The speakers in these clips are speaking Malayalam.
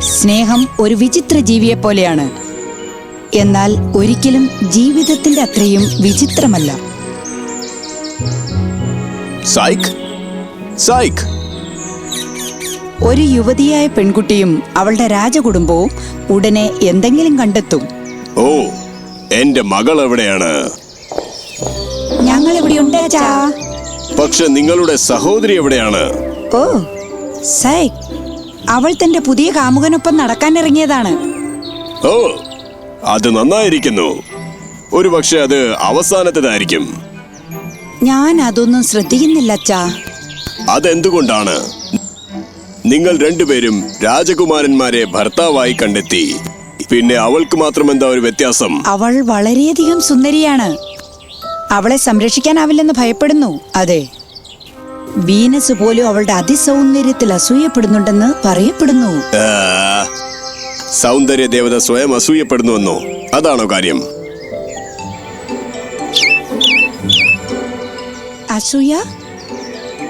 സ്നേഹം ഒരു വിചിത്ര ജീവിയെ പോലെയാണ് എന്നാൽ ഒരിക്കലും ജീവിതത്തിന്റെ അത്രയും വിചിത്രമല്ല. ഒരു യുവതിയായ പെൺകുട്ടിയും അവളുടെ രാജകുടുംബവും ഉടനെ എന്തെങ്കിലും കണ്ടെത്തും. ഓ എന്റെ മകൾ എവിടെയാണ്? ഞങ്ങൾ എവിടെയുണ്ട്. പക്ഷെ നിങ്ങളുടെ സഹോദരി എവിടെയാണ്? ഓ സൈ അവൾ തന്റെ പുതിയ കാമുകനൊപ്പം നടക്കാൻ ഇറങ്ങിയതാണ് ഓ അത് നന്നായിരിക്കുന്നു. ഒരു പക്ഷെ അത് അവസാനത്തേതായിരിക്കും. ഞാൻ അതൊന്നും ശ്രദ്ധിക്കുന്നില്ല അച്ഛാ. അതെന്തുകൊണ്ടാണ്? നിങ്ങൾ രണ്ടുപേരും രാജകുമാരന്മാരെ ഭർത്താവായി കണ്ടെത്തി. പിന്നെ അവൾക്ക് മാത്രം എന്താ ഒരു വ്യത്യാസം? അവൾ വളരെയധികം സുന്ദരിയാണ്. അവളെ സംരക്ഷിക്കാനാവില്ലെന്ന് ഭയപ്പെടുന്നു. അതെ. വീനസ് പോലും അവളുടെ അതിസൗന്ദര്യത്തിൽ അസൂയപ്പെടുന്നുണ്ടെന്ന് പറയപ്പെടുന്നു. സൗന്ദര്യ ദേവത സ്വയം അസൂയപ്പെടുന്നുവെന്നോ? അതാണോ കാര്യം? അസൂയ?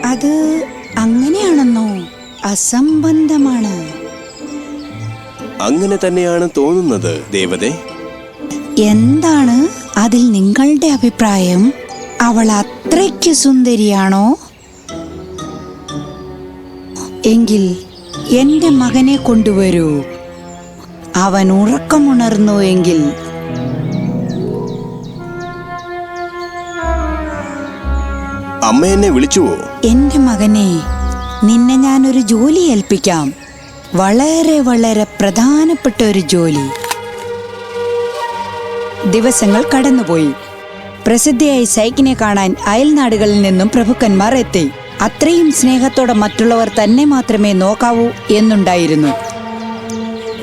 അത് അങ്ങനെയാണെന്നോ? അസംബന്ധമാണ്. അങ്ങനെ തന്നെയാണ് തോന്നുന്നത് ദേവതേ. എന്താണ് അതിൽ നിങ്ങളുടെ അഭിപ്രായം? അവൾ അത്രയ്ക്ക് സുന്ദരിയാണോ? എങ്കിൽ എന്റെ മകനെ കൊണ്ടുവരൂ. അവൻ ഉറക്കമുണർന്നു എങ്കിൽ. അമ്മ എന്നെ വിളിച്ചുവോ? എന്റെ മകനെ നിന്നെ ഞാനൊരു ജോലി ഏൽപ്പിക്കാം. വളരെ വളരെ പ്രധാനപ്പെട്ട ഒരു ജോലി. ദിവസങ്ങൾ കടന്നുപോയി. പ്രസിദ്ധിയായി സൈക്കിനെ കാണാൻ അയൽനാടുകളിൽ നിന്നും പ്രഭുക്കന്മാർ എത്തി. അത്രയും സ്നേഹത്തോടെ മറ്റുള്ളവർ തന്നെ മാത്രമേ നോക്കാവൂ എന്നുണ്ടായിരുന്നു.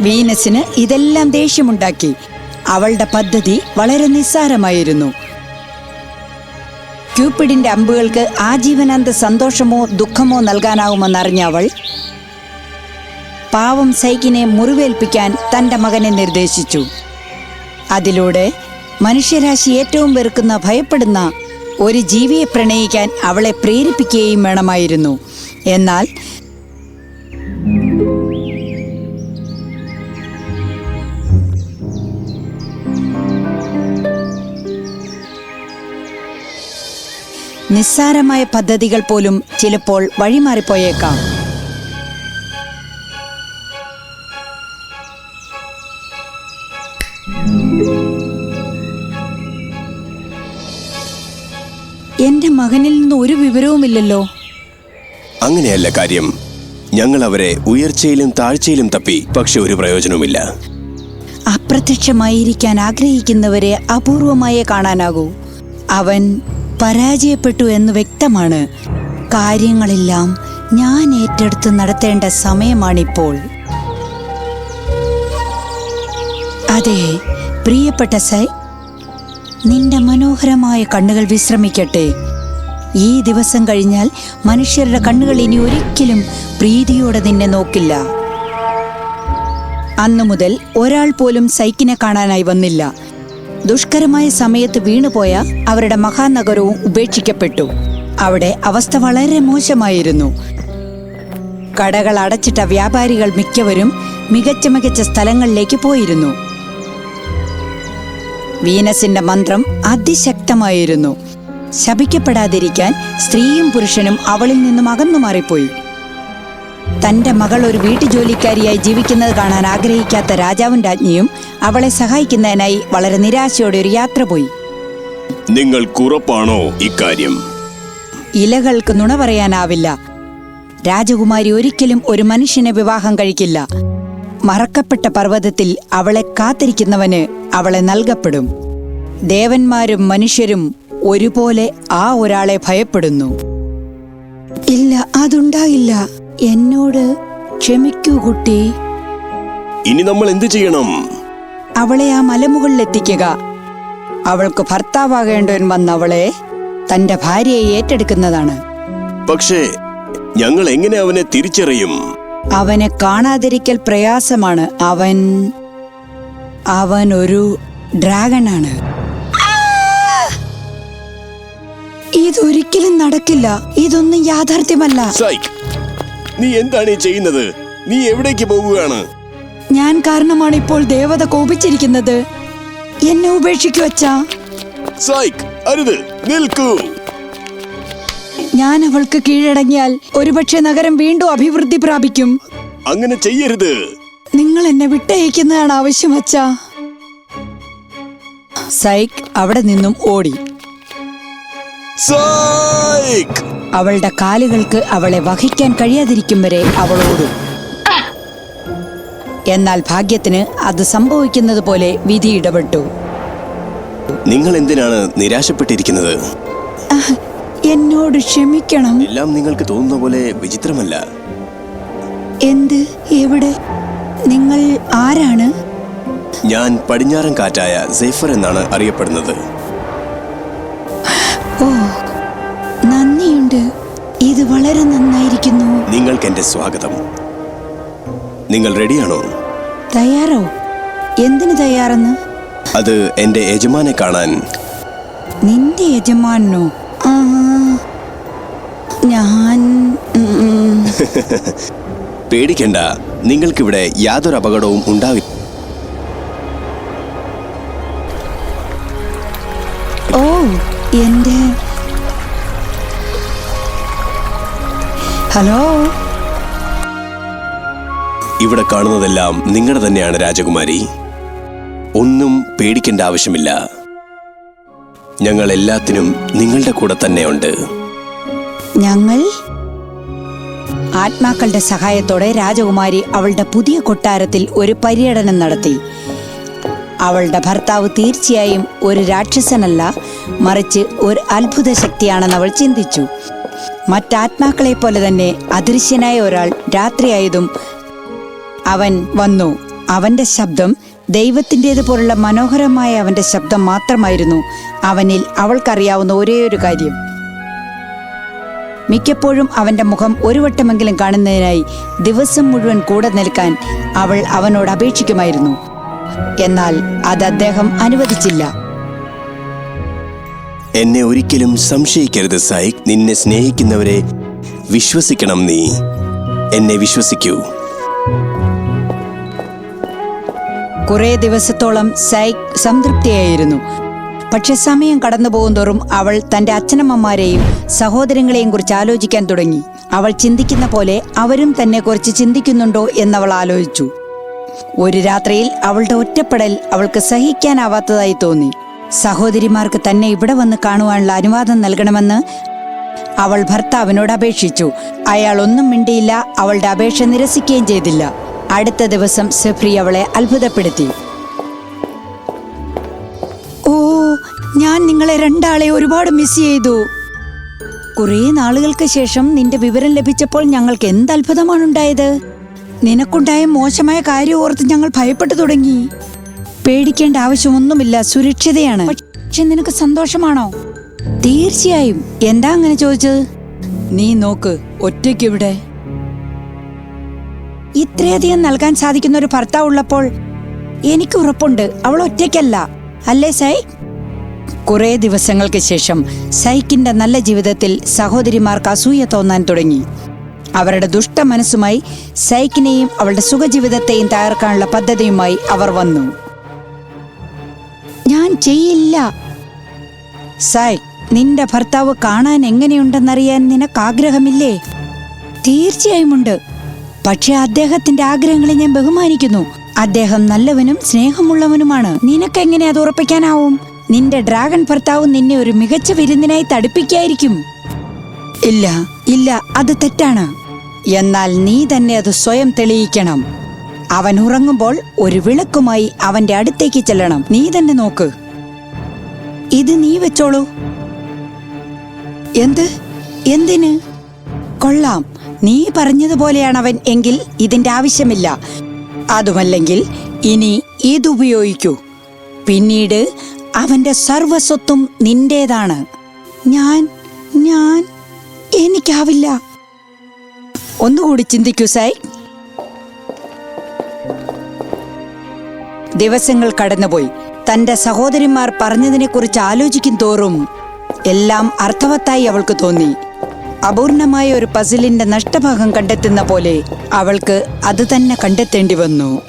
വീനസിന് ഇതെല്ലാം ദേഷ്യമുണ്ടാക്കി. അവളുടെ പദ്ധതി വളരെ നിസ്സാരമായിരുന്നു. ക്യൂപ്പിഡിന്റെ അമ്പുകൾക്ക് ആജീവനാന്ത സന്തോഷമോ ദുഃഖമോ നൽകാനാവുമെന്നറിഞ്ഞ അവൾ പാവം സൈക്കിനെ മുറിവേൽപ്പിക്കാൻ തന്റെ മകനെ നിർദ്ദേശിച്ചു. അതിലൂടെ മനുഷ്യരാശി ഏറ്റവും വെറുക്കുന്ന ഭയപ്പെടുന്ന ഒരു ജീവിയെ പ്രണയിക്കാൻ അവളെ പ്രേരിപ്പിക്കുകയും വേണമായിരുന്നു. എന്നാൽ നിസ്സാരമായ പദ്ധതികൾ പോലും ചിലപ്പോൾ വഴിമാറിപ്പോയേക്കാം. വിവരവുമില്ലല്ലോ. അങ്ങനെയല്ല കാര്യം. ഞങ്ങൾ അവരെ ഉയർച്ചയിലും താഴ്ചയിലും തപ്പി പക്ഷെ ഒരു പ്രയോജനവുമില്ല. അപ്രത്യക്ഷമായിരിക്കാൻ ആഗ്രഹിക്കുന്നവരെ അപൂർവമായേ കാണാനാകൂ. അവൻ പരാജയപ്പെട്ടു എന്ന് വ്യക്തമാണ്. കാര്യങ്ങളെല്ലാം ഞാൻ ഏറ്റെടുത്ത് നടത്തേണ്ട സമയമാണിപ്പോൾ. അതെ പ്രിയപ്പെട്ട സൈ നിന്റെ മനോഹരമായ കണ്ണുകൾ വിശ്രമിക്കട്ടെ. ഈ ദിവസം കഴിഞ്ഞാൽ മനുഷ്യരുടെ കണ്ണുകൾ ഇനി ഒരിക്കലും പ്രീതിയോടെ നിന്നെ നോക്കില്ല. അന്നു മുതൽ ഒരാൾ പോലും സൈക്കിനെ കാണാനായി വന്നില്ല. ദുഷ്കരമായ സമയത്ത് വീണുപോയ അവരുടെ മഹാനഗരവും ഉപേക്ഷിക്കപ്പെട്ടു. അവിടെ അവസ്ഥ വളരെ മോശമായിരുന്നു. കടകൾ അടച്ചിട്ട വ്യാപാരികൾ മിക്കവരും മികച്ച മികച്ച സ്ഥലങ്ങളിലേക്ക് പോയിരുന്നു. വീനസിന്റെ മന്ത്രം അതിശക്തമായിരുന്നു. ശപിക്കപ്പെടാതിരിക്കാൻ സ്ത്രീയും പുരുഷനും അവളിൽ നിന്നും അകന്നു മാറിപ്പോയി. തന്റെ മകൾ ഒരു വീട്ടുജോലിക്കാരിയായി ജീവിക്കുന്നത് കാണാൻ ആഗ്രഹിക്കാത്ത രാജാവും രാജ്ഞിയും അവളെ സഹായിക്കുന്നതിനായി വളരെ നിരാശയോടെ ഒരു യാത്ര പോയി. നിങ്ങൾക്കുറപ്പാണോ ഇക്കാര്യം? ഇലകൾക്ക് നുണ പറയാനാവില്ല. രാജകുമാരി ഒരിക്കലും ഒരു മനുഷ്യനെ വിവാഹം കഴിക്കില്ല. മറക്കപ്പെട്ട പർവതത്തിൽ അവളെ കാത്തിരിക്കുന്നവന് അവളെ നൽകപ്പെടും. ദേവന്മാരും മനുഷ്യരും ഒരുപോലെ ആ ഒരാളെ ഭയപ്പെടുന്നു. ഇല്ല അതുണ്ടായില്ല. എന്നോട് ക്ഷമിക്കൂ കുട്ടി. ഇനി നമ്മൾ എന്ത് ചെയ്യണം? അവളെ ആ മലമുകളിൽ എത്തിക്കുക അവൾക്ക് ഭർത്താവാകേണ്ടവൻ വന്ന അവളെ തന്റെ ഭാര്യയെ ഏറ്റെടുക്കുന്നതാണ്. പക്ഷേ ഞങ്ങൾ എങ്ങനെ അവനെ തിരിച്ചറിയും? അവനെ കാണാതിരിക്കൽ പ്രയാസമാണ്. അവൻ അവൻ ഒരു ഡ്രാഗണാണ്. ഇതൊരിക്കലും നടക്കില്ല. ഇതൊന്നും യാഥാർത്ഥ്യമല്ല. നീ എന്താണ് ഈ ചെയ്യുന്നത്? നീ എവിടേക്ക് പോകുകയാണ് ഞാൻ കാരണമാണ് ഇപ്പോൾ ദേവത കോപിച്ചിരിക്കുന്നത്. എന്നെ ഉപേക്ഷിക്കു സൈക്ക് അരുത് നിൽക്കൂ. ഞാൻ അവൾക്ക് കീഴടങ്ങിയാൽ ഒരുപക്ഷെ നഗരം വീണ്ടും അഭിവൃദ്ധി പ്രാപിക്കും. അങ്ങനെ ചെയ്യരുത്. നിങ്ങൾ എന്നെ വിട്ടയക്കുന്നതാണ് ആവശ്യം അച്ഛ. സൈക് അവിടെ നിന്നും ഓടി. അവളുടെ കാലുകൾക്ക് അവളെ വഹിക്കാൻ കഴിയാതിരിക്കും വരെ അവളോടും എന്നാൽ ഭാഗ്യത്തിന് അത് സംഭവിക്കുന്നത് പോലെ വിധി ഇടപെട്ടു. നിങ്ങൾ എന്തിനാണ് നിരാശപ്പെട്ടിരിക്കുന്നത്? എന്നോട് ക്ഷമിക്കണം. എല്ലാം നിങ്ങൾക്ക് തോന്നുന്ന പോലെ വിചിത്രമല്ല. എന്ത്? എവിടെ? നിങ്ങൾ ആരാണ്? ഞാൻ പടിഞ്ഞാറൻ കാറ്റായ സേഫർ എന്നാണ് അറിയപ്പെടുന്നത്. ഓ നന്ദിയുണ്ട്. ഇത് വളരെ നന്നായിരിക്കുന്നു. നിങ്ങൾക്ക് എന്റെ സ്വാഗതം. നിങ്ങൾ റെഡിയാണോ? തയ്യാറോ? എന്തിന് തയ്യാറെന്ന്? അത് എന്റെ യജമാനെ കാണാൻ. നിന്റെ യജമാനോ ആ, ഞാൻ ഉം, ഉം. പേടിക്കണ്ട. നിങ്ങൾക്കിവിടെ യാതൊരു അപകടവും ഉണ്ടാവില്ല ഓ എന്റെ ഹലോ? ഇവിടെ കാണുന്നതെല്ലാം നിങ്ങളുടെ തന്നെയാണ് രാജകുമാരി. ഒന്നും പേടിക്കേണ്ട ആവശ്യമില്ല. ഞങ്ങൾ എല്ലാത്തിനും നിങ്ങളുടെ കൂടെ തന്നെയുണ്ട്. ഞങ്ങൾ? ആത്മാക്കളുടെ സഹായത്തോടെ രാജകുമാരി അവളുടെ പുതിയ കൊട്ടാരത്തിൽ ഒരു പര്യടനം നടത്തി. അവളുടെ ഭർത്താവ് തീർച്ചയായും ഒരു രാക്ഷസനല്ല മറിച്ച് ഒരു അത്ഭുത ശക്തിയാണെന്ന് അവൾ ചിന്തിച്ചു. മറ്റാത്മാക്കളെ പോലെ തന്നെ അദൃശ്യനായ ഒരാൾ രാത്രിയായതും അവൻ വന്നു. അവന്റെ ശബ്ദം ദൈവത്തിന്റെത് പോലുള്ള മനോഹരമായ അവന്റെ ശബ്ദം മാത്രമായിരുന്നു അവനിൽ അവൾക്കറിയാവുന്ന ഒരേയൊരു കാര്യം. മിക്കപ്പോഴും അവന്റെ മുഖം ഒരു വട്ടമെങ്കിലും കാണുന്നതിനായി ദിവസം മുഴുവൻ കൂടെ നിൽക്കാൻ അവൾ അവനോട് അപേക്ഷിക്കുമായിരുന്നു. എന്നാൽ അത് അദ്ദേഹം അനുവദിച്ചില്ല. എന്നെ ഒരിക്കലും സംശയിക്കരുത് സായിക്. നിന്നെ സ്നേഹിക്കുന്നവരെ വിശ്വസിക്കണം നീ. എന്നെ വിശ്വസിക്കൂ. കുറെ ദിവസത്തോളം സൈക് സംതൃപ്തിയായിരുന്നു. പക്ഷെ സമയം കടന്നു പോകുന്തോറും അവൾ തന്റെ അച്ഛനമ്മമാരെയും സഹോദരങ്ങളെയും കുറിച്ച് ആലോചിക്കാൻ തുടങ്ങി. അവൾ ചിന്തിക്കുന്ന പോലെ അവരും തന്നെ കുറിച്ച് ചിന്തിക്കുന്നുണ്ടോ എന്നവൾ ആലോചിച്ചു. ഒരു രാത്രിയിൽ അവളുടെ ഒറ്റപ്പെടൽ അവൾക്ക് സഹിക്കാനാവാത്തതായി തോന്നി. സഹോദരിമാർക്ക് തന്നെ ഇവിടെ വന്ന് കാണുവാനുള്ള അനുവാദം നൽകണമെന്ന് അവൾ ഭർത്താവിനോട് അപേക്ഷിച്ചു. അയാൾ ഒന്നും മിണ്ടിയില്ല അവളുടെ അപേക്ഷ നിരസിക്കുകയും ചെയ്തില്ല. അടുത്ത ദിവസം സെഫ്രി അവളെ അത്ഭുതപ്പെടുത്തി. ഓ ഞാൻ നിങ്ങളെ രണ്ടാളെ ഒരുപാട് മിസ് ചെയ്തു. കുറേ നാളുകൾക്ക് ശേഷം നിന്റെ വിവരം ലഭിച്ചപ്പോൾ ഞങ്ങൾക്ക് എന്ത് അത്ഭുതമാണ് ഉണ്ടായത് നിനക്കുണ്ടായ മോശമായ കാര്യം ഓർത്ത് ഞങ്ങൾ ഭയപ്പെട്ടു തുടങ്ങി. പേടിക്കേണ്ട ആവശ്യമൊന്നുമില്ല. സുരക്ഷിതയാണ്. പക്ഷെ നിനക്ക് സന്തോഷമാണോ? തീർച്ചയായും. എന്താ അങ്ങനെ ചോദിച്ചത്? നീ നോക്ക് ഒറ്റയ്ക്ക് ഇവിടെ ഇത്രയധികം നൽകാൻ സാധിക്കുന്ന ഒരു ഭർത്താവ് ഉള്ളപ്പോൾ എനിക്ക് ഉറപ്പുണ്ട്. അവൾ ഒറ്റയ്ക്കല്ല. അല്ലേ സൈ? കുറെ ദിവസങ്ങൾക്ക് ശേഷം സൈക്കിന്റെ നല്ല ജീവിതത്തിൽ സഹോദരിമാർക്ക് അസൂയ തോന്നാൻ തുടങ്ങി. അവരുടെ ദുഷ്ട മനസ്സുമായി സൈക്കിനെയും അവളുടെ സുഖജീവിതത്തെയും തകർക്കാനുള്ള പദ്ധതിയുമായി അവർ വന്നു. ചെയ്യില്ല. സായ് നിന്റെ ഭർത്താവ് കാണാൻ എങ്ങനെയുണ്ടെന്നറിയാൻ നിനക്ക് ആഗ്രഹമില്ലേ തീർച്ചയായും ഉണ്ട്. പക്ഷെ അദ്ദേഹത്തിന്റെ ആഗ്രഹങ്ങളെ ഞാൻ ബഹുമാനിക്കുന്നു. അദ്ദേഹം നല്ലവനും സ്നേഹമുള്ളവനുമാണ്. നിനക്കെങ്ങനെ അത് ഉറപ്പിക്കാനാവും? നിന്റെ ഡ്രാഗൺ ഭർത്താവ് നിന്നെ ഒരു മികച്ച വിരുന്നിനായി തടിപ്പിക്കായിരിക്കും. ഇല്ല ഇല്ല അത് തെറ്റാണ്. എന്നാൽ നീ തന്നെ അത് സ്വയം തെളിയിക്കണം. അവൻ ഉറങ്ങുമ്പോൾ ഒരു വിളക്കുമായി അവന്റെ അടുത്തേക്ക് ചെല്ലണം. നീ തന്നെ നോക്ക്. ഇത് നീ വെച്ചോളൂ. എന്ത്? എന്തിന്? കൊള്ളാം. നീ പറഞ്ഞതുപോലെയാണ് അവൻ എങ്കിൽ ഇതിന്റെ ആവശ്യമില്ല. അതുമല്ലെങ്കിൽ ഇനി ഇതുപയോഗിക്കൂ പിന്നീട് അവന്റെ സർവസ്വത്തും നിന്റേതാണ്. ഞാൻ ഞാൻ എനിക്കാവില്ല. ഒന്നുകൂടി ചിന്തിക്കൂ സൈ. ദിവസങ്ങൾ കടന്നുപോയി. തന്റെ സഹോദരിമാർ പറഞ്ഞതിനെക്കുറിച്ച് ആലോചിക്കും തോറും എല്ലാം അർത്ഥവത്തായി അവൾക്ക് തോന്നി. അപൂർണമായ ഒരു പസിലിന്റെ നഷ്ടഭാഗം കണ്ടെത്തുന്ന പോലെ അവൾക്ക് അത് തന്നെ കണ്ടെത്തേണ്ടി വന്നു.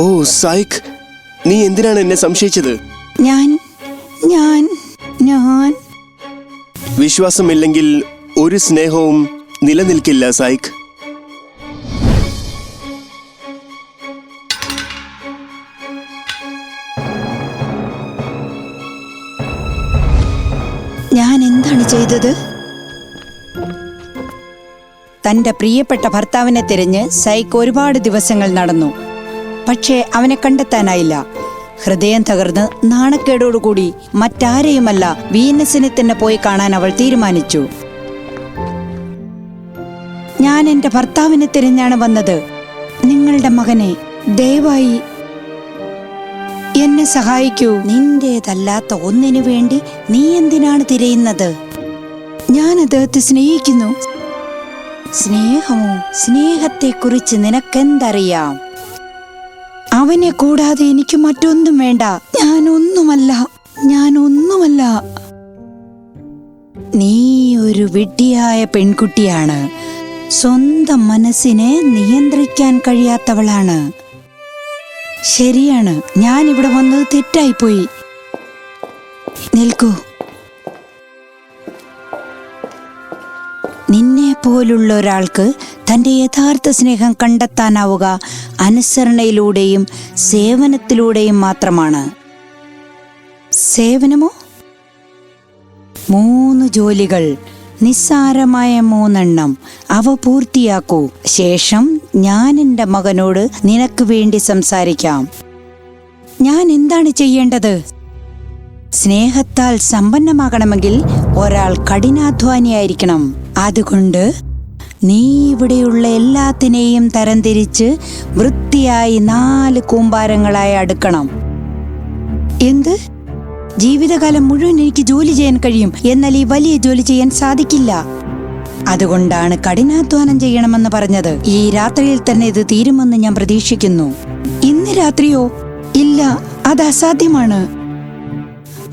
ഓ സായിക് നീ എന്തിനാണ് എന്നെ സംശയിച്ചത്? ഞാൻ വിശ്വാസമില്ലെങ്കിൽ ഒരു സ്നേഹവും നിലനിൽക്കില്ല സായിക്. ഞാൻ എന്താണ് ചെയ്തത്? തന്റെ പ്രിയപ്പെട്ട ഭർത്താവിനെ തിരഞ്ഞ് സൈക്ക് ഒരുപാട് ദിവസങ്ങൾ നടന്നു. പക്ഷേ അവനെ കണ്ടെത്താനായില്ല. ഹൃദയം തകർന്ന് നാണക്കേടോടുകൂടി മറ്റാരെയുമല്ല വീനസിനെ തന്നെ പോയി കാണാൻ അവൾ തീരുമാനിച്ചു. ഞാൻ എന്റെ ഭർത്താവിനെ തിരഞ്ഞാണ് വന്നത്. നിങ്ങളുടെ മകനെ ദയവായി എന്നെ സഹായിക്കൂ. നിന്റേതല്ലാത്ത ഒന്നിനു വേണ്ടി നീ എന്തിനാണ് തിരയുന്നത്? ഞാൻ അദ്ദേഹത്തെ സ്നേഹിക്കുന്നു. സ്നേഹമോ? സ്നേഹത്തെക്കുറിച്ച് നിനക്കെന്തറിയാം? അവനെ കൂടാതെ എനിക്ക് മറ്റൊന്നും വേണ്ട. ഞാൻ ഒന്നുമല്ല ഞാൻ ഒന്നുമല്ല നീ ഒരു വിഡ്ഢിയായ പെൺകുട്ടിയാണ്. സ്വന്തം മനസ്സിനെ നിയന്ത്രിക്കാൻ കഴിയാത്തവളാണ്. ശരിയാണ്. ഞാൻ ഇവിടെ വന്നത് തെറ്റായിപ്പോയി. നിൽക്കൂ. നിന്നെ പോലുള്ള ഒരാൾക്ക് തന്റെ യഥാർത്ഥ സ്നേഹം കണ്ടെത്താനാവുക. അനുസരണയിലൂടെയും സേവനത്തിലൂടെയും മാത്രമാണ്. സേവനമോ? മൂന്ന് ജോലികൾ നിസ്സാരമായ മൂന്നെണ്ണം. അവ പൂർത്തിയാക്കൂ. ശേഷം ഞാൻ എന്റെ മകനോട് നിനക്ക് വേണ്ടി സംസാരിക്കാം. ഞാൻ എന്താണ് ചെയ്യേണ്ടത്? സ്നേഹത്താൽ സമ്പന്നമാകണമെങ്കിൽ ഒരാൾ കഠിനാധ്വാനിയായിരിക്കണം. അതുകൊണ്ട് നീ ഇവിടെയുള്ള എല്ലാത്തിനെയും തരംതിരിച്ച് വൃത്തിയായി നാല് കൂമ്പാരങ്ങളായി അടുക്കണം. എന്ത്? ജീവിതകാലം മുഴുവൻ എനിക്ക് ജോലി ചെയ്യാൻ കഴിയും. എന്നാൽ ഈ വലിയ ജോലി ചെയ്യാൻ സാധിക്കില്ല. അതുകൊണ്ടാണ് കഠിനാധ്വാനം ചെയ്യണമെന്ന് പറഞ്ഞത്. ഈ രാത്രിയിൽ തന്നെ ഇത് തീരുമെന്ന് ഞാൻ പ്രതീക്ഷിക്കുന്നു. ഇന്ന് രാത്രിയോ? ഇല്ല അത് അസാധ്യമാണ്.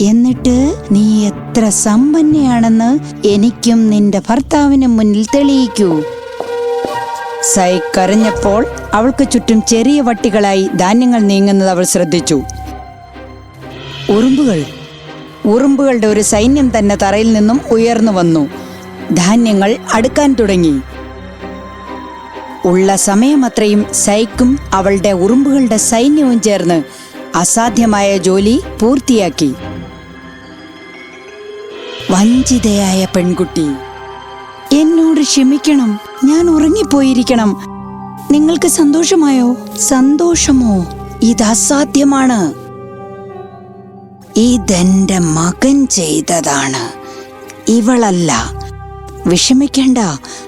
എന്നിട്ട് നീ എത്ര സമ്പന്നയാണെന്ന് എനിക്കും നിന്റെ ഭർത്താവിനും മുന്നിൽ തെളിയിക്കൂ. സൈ കരഞ്ഞപ്പോൾ അവൾക്ക് ചുറ്റും ചെറിയ വട്ടികളായി ധാന്യങ്ങൾ നീങ്ങുന്നത് അവൾ ശ്രദ്ധിച്ചു. ഉറുമ്പുകൾ. ഉറുമ്പുകളുടെ ഒരു സൈന്യം തന്നെ തറയിൽ നിന്നും ഉയർന്നു വന്നു. ധാന്യങ്ങൾ അടുക്കാൻ തുടങ്ങി. ഉള്ള സമയമത്രയും സൈക്കും അവളുടെ ഉറുമ്പുകളുടെ സൈന്യവും ചേർന്ന് അസാധ്യമായ ജോലി പൂർത്തിയാക്കി. വഞ്ചിതയായ പെൺകുട്ടി. എന്നോട് ക്ഷമിക്കണം ഞാൻ ഉറങ്ങിപ്പോയിരിക്കണം. നിങ്ങൾക്ക് സന്തോഷമായോ? സന്തോഷമോ? ഇത് അസാധ്യമാണ്. ഇതെന്റെ മകൻ ചെയ്തതാണ്. ഇവളല്ല. വിഷമിക്കേണ്ട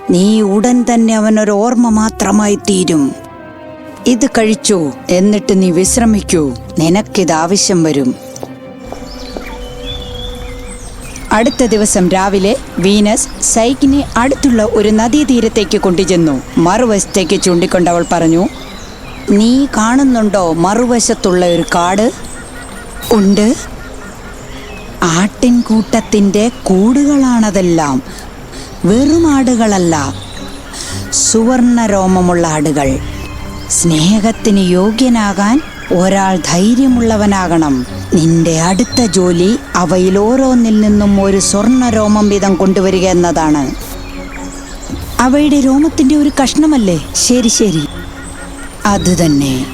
നീ ഉടൻ തന്നെ അവനൊരു ഓർമ്മ മാത്രമായി തീരും. ഇത് കഴിച്ചു എന്നിട്ട് നീ വിശ്രമിക്കൂ. നിനക്കിത് ആവശ്യം വരും. അടുത്ത ദിവസം രാവിലെ വീനസ് സൈക്കിനെ അടുത്തുള്ള ഒരു നദീതീരത്തേക്ക് കൊണ്ടുചെന്നു. മറുവശത്തേക്ക് ചൂണ്ടിക്കൊണ്ടവൾ പറഞ്ഞു നീ കാണുന്നുണ്ടോ മറുവശത്തുള്ള ഒരു കാട്? ഉണ്ട്. ആട്ടിൻകൂട്ടത്തിന്റെ കൂടുകളാണതെല്ലാം. വെറും ആടുകളല്ല. സുവർണ രോമമുള്ള ആടുകൾ. സ്നേഹത്തിന് യോഗ്യനാകാൻ ഒരാൾ ധൈര്യമുള്ളവനാകണം. നിന്റെ അടുത്ത ജോലി അവയിൽ ഓരോന്നിൽ നിന്നും ഒരു സ്വർണ രോമം വീതം കൊണ്ടുവരിക എന്നതാണ്. അവയുടെ രോമത്തിന്റെ ഒരു കഷ്ണമല്ലേ? ശരി ശരി. അത് തന്നെ.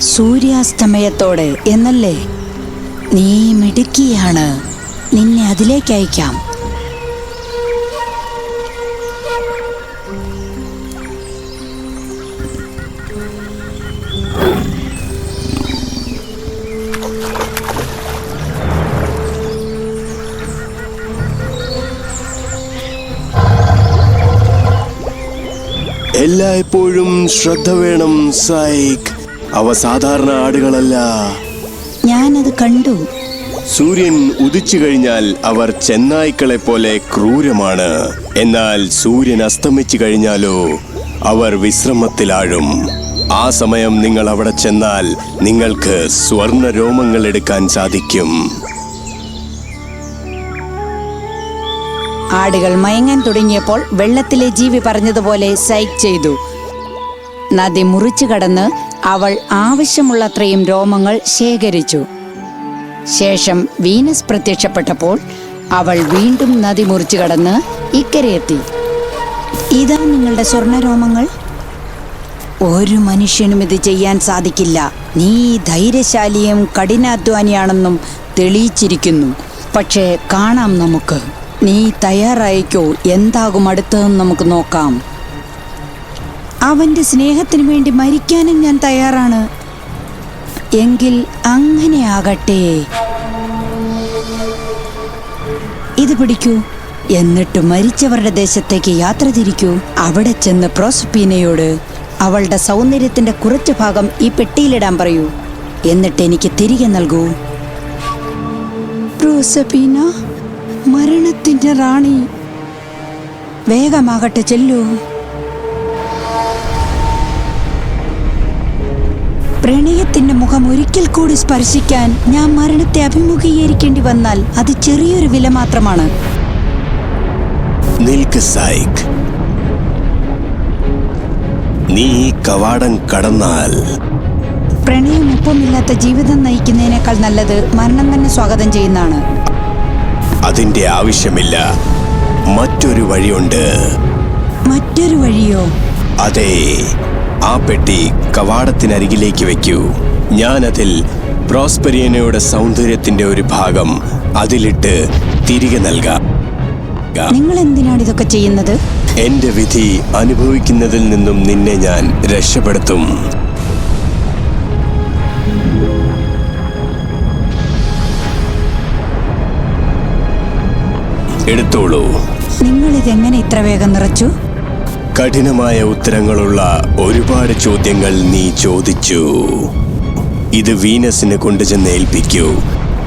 സൂര്യാസ്തമയത്തോടെ എന്നല്ലേ? നീ മിടുക്കിയാണ്. നിന്നെ അതിലേക്ക് അയക്കാം. എല്ലായ്പ്പോഴും ശ്രദ്ധ വേണം സൈക്ക് അവ സാധാരണ ആടുകളല്ല. ഞാനത് കണ്ടു. സൂര്യൻ ഉദിച്ചു കഴിഞ്ഞാൽ അവർ ചെന്നായ്ക്കളെ പോലെ ക്രൂരമാണ്. എന്നാൽ സൂര്യൻ അസ്തമിച്ചു കഴിഞ്ഞാലോ അവർ വിശ്രമത്തിലാഴും. ആ സമയം നിങ്ങൾ അവിടെ ചെന്നാൽ നിങ്ങൾക്ക് സ്വർണ രോമങ്ങൾ എടുക്കാൻ സാധിക്കും. ആടുകൾ മയങ്ങാൻ തുടങ്ങിയപ്പോൾ വെള്ളത്തിലെ ജീവി പറഞ്ഞതുപോലെ സൈക് ചെയ്തു. നദി മുറിച്ചു കടന്ന് അവൾ ആവശ്യമുള്ളത്രയും രോമങ്ങൾ ശേഖരിച്ചു. ശേഷം വീനസ് പ്രത്യക്ഷപ്പെട്ടപ്പോൾ അവൾ വീണ്ടും നദി മുറിച്ചു കടന്ന് ഇക്കരയെത്തി ഇതാ നിങ്ങളുടെ സ്വർണരോമങ്ങൾ. ഒരു മനുഷ്യനും ഇത് ചെയ്യാൻ സാധിക്കില്ല. നീ ധൈര്യശാലിയും കഠിനാധ്വാനിയാണെന്നും തെളിയിച്ചിരിക്കുന്നു. പക്ഷേ കാണാം നമുക്ക്. നീ തയ്യാറായിക്കോ? എന്താകും അടുത്തതെന്ന് നമുക്ക് നോക്കാം. അവന്റെ സ്നേഹത്തിന് വേണ്ടി മരിക്കാനും ഞാൻ തയ്യാറാണ്. എങ്കിൽ അങ്ങനെ ആകട്ടെ. ഇത് പിടിക്കൂ. എന്നിട്ട് മരിച്ചവരുടെ ദേശത്തേക്ക് യാത്ര തിരിക്കൂ. അവിടെ ചെന്ന് പ്രോസപ്പീനയോട് അവളുടെ സൗന്ദര്യത്തിന്റെ കുറച്ച് ഭാഗം ഈ പെട്ടിയിലിടാൻ പറയൂ. എന്നിട്ട് എനിക്ക് തിരികെ നൽകൂ. പ്രോസപ്പീന? മരണത്തിന്റെ റാണി. വേഗമാകട്ടെ ചെല്ലൂ. പ്രണയത്തിന്റെ മുഖം ഒരിക്കൽ കൂടി സ്പർശിക്കാൻ ഞാൻ മരണത്തെ അഭിമുഖീകരിക്കേണ്ടി വന്നാൽ അത് ചെറിയൊരു വില മാത്രമാണ്. നിൽക്ക് നീ ഈ കവാടം കടന്നാൽ. പ്രണയം ഒപ്പമില്ലാത്ത ജീവിതം നയിക്കുന്നതിനേക്കാൾ നല്ലത് മരണം തന്നെ സ്വാഗതം ചെയ്യുന്നതാണ്. അതിന്റെ ആവശ്യമില്ല. മറ്റൊരു വഴിയുണ്ട്. മറ്റൊരു വഴിയോ? അതെ ആ പെട്ടി കവാടത്തിനരികിലേക്ക് വെക്കൂ. ഞാനതിൽ പ്രോസ്പെരിയനയുടെ സൗന്ദര്യത്തിന്റെ ഒരു ഭാഗം അതിലിട്ട് തിരികെ നൽകാം. നിങ്ങൾ എന്തിനാണ് ഇതൊക്കെ ചെയ്യുന്നത്? എന്റെ വിധി അനുഭവിക്കുന്നതിൽ നിന്നും നിന്നെ ഞാൻ രക്ഷപ്പെടുത്തും. എടുത്തോളൂ. നിങ്ങൾ ഇതെങ്ങനെ ഇത്ര വേഗം നിറച്ചു? കഠിനമായ ഉത്തരങ്ങളുള്ള ഒരുപാട് ചോദ്യങ്ങൾ നീ ചോദിച്ചു. ഇത് വീനസിന് കൊണ്ടുചെന്ന് ഏൽപ്പിക്കൂ.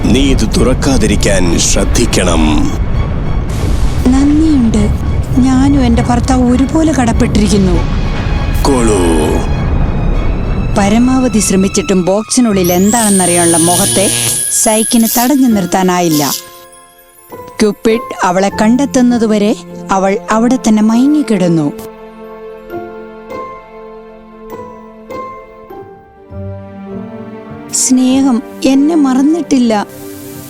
നീ ഇത് തുറക്കാതിരിക്കാൻ ശ്രദ്ധിക്കണം. നന്ദിയുണ്ട്. ഞാനും എന്റെ ഭർത്താവ് ഒരുപോലെ കടപ്പെട്ടിരിക്കുന്നു. കൊളു പരമാവധി ശ്രമിച്ചിട്ടും ബോക്സിനുള്ളിൽ എന്താണെന്നറിയാനുള്ള മുഖത്തെ സൈക്കിന് തടഞ്ഞു നിർത്താനായില്ല. ക്യുപ്പിഡ് അവളെ കണ്ടെത്തുന്നതുവരെ അവൾ അവിടെ തന്നെ മയങ്ങിക്കിടന്നു സ്നേഹം എന്നെ മറന്നിട്ടില്ല.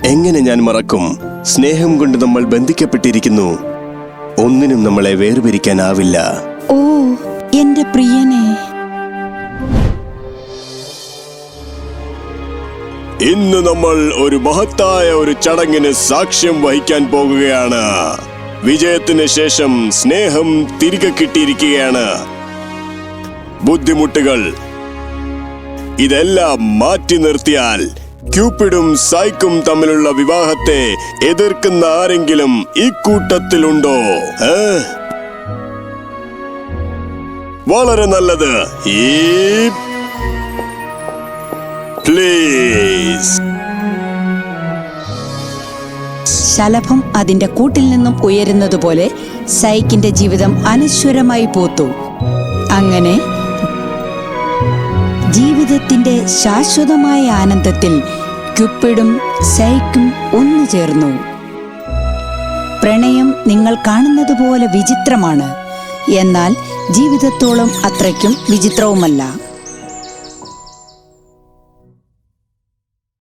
എങ്ങനെ ഞാൻ മറക്കും? സ്നേഹം കൊണ്ട് നമ്മൾ ബന്ധിക്കപ്പെട്ടിരിക്കുന്നു. ഒന്നിനും നമ്മളെ വേർപിരിക്കാനാവില്ല. ഓ എന്റെ പ്രിയനെ. ഇന്ന് നമ്മൾ ഒരു മഹത്തായ ഒരു ചടങ്ങിന് സാക്ഷ്യം വഹിക്കാൻ പോകുകയാണ്. വിജയത്തിന് ശേഷം സ്നേഹം തിരികെ കിട്ടിയിരിക്കുകയാണ്. ബുദ്ധിമുട്ടുകൾ. ഇതെല്ലാം മാറ്റി നിർത്തിയാൽ ക്യൂപ്പിഡും സൈക്കും തമ്മിലുള്ള വിവാഹത്തെ എതിർക്കുന്ന ആരെങ്കിലും ഈ കൂട്ടത്തിലുണ്ടോ? വളരെ നല്ലത്. ഈ പ്ലീസ് ശലഭം അതിന്റെ കൂട്ടിൽ നിന്നും ഉയരുന്നതുപോലെ സൈക്കിന്റെ ജീവിതം അനശ്വരമായി പോത്തു. അങ്ങനെ ജീവിതത്തിന്റെ ശാശ്വതമായ ആനന്ദത്തിൽ ക്യുപ്പിഡും സൈക്കും ഒന്നു ചേർന്നു. പ്രണയം നിങ്ങൾ കാണുന്നത് പോലെ വിചിത്രമാണ്. എന്നാൽ ജീവിതത്തോളം അത്രയ്ക്കും വിചിത്രവുമല്ല.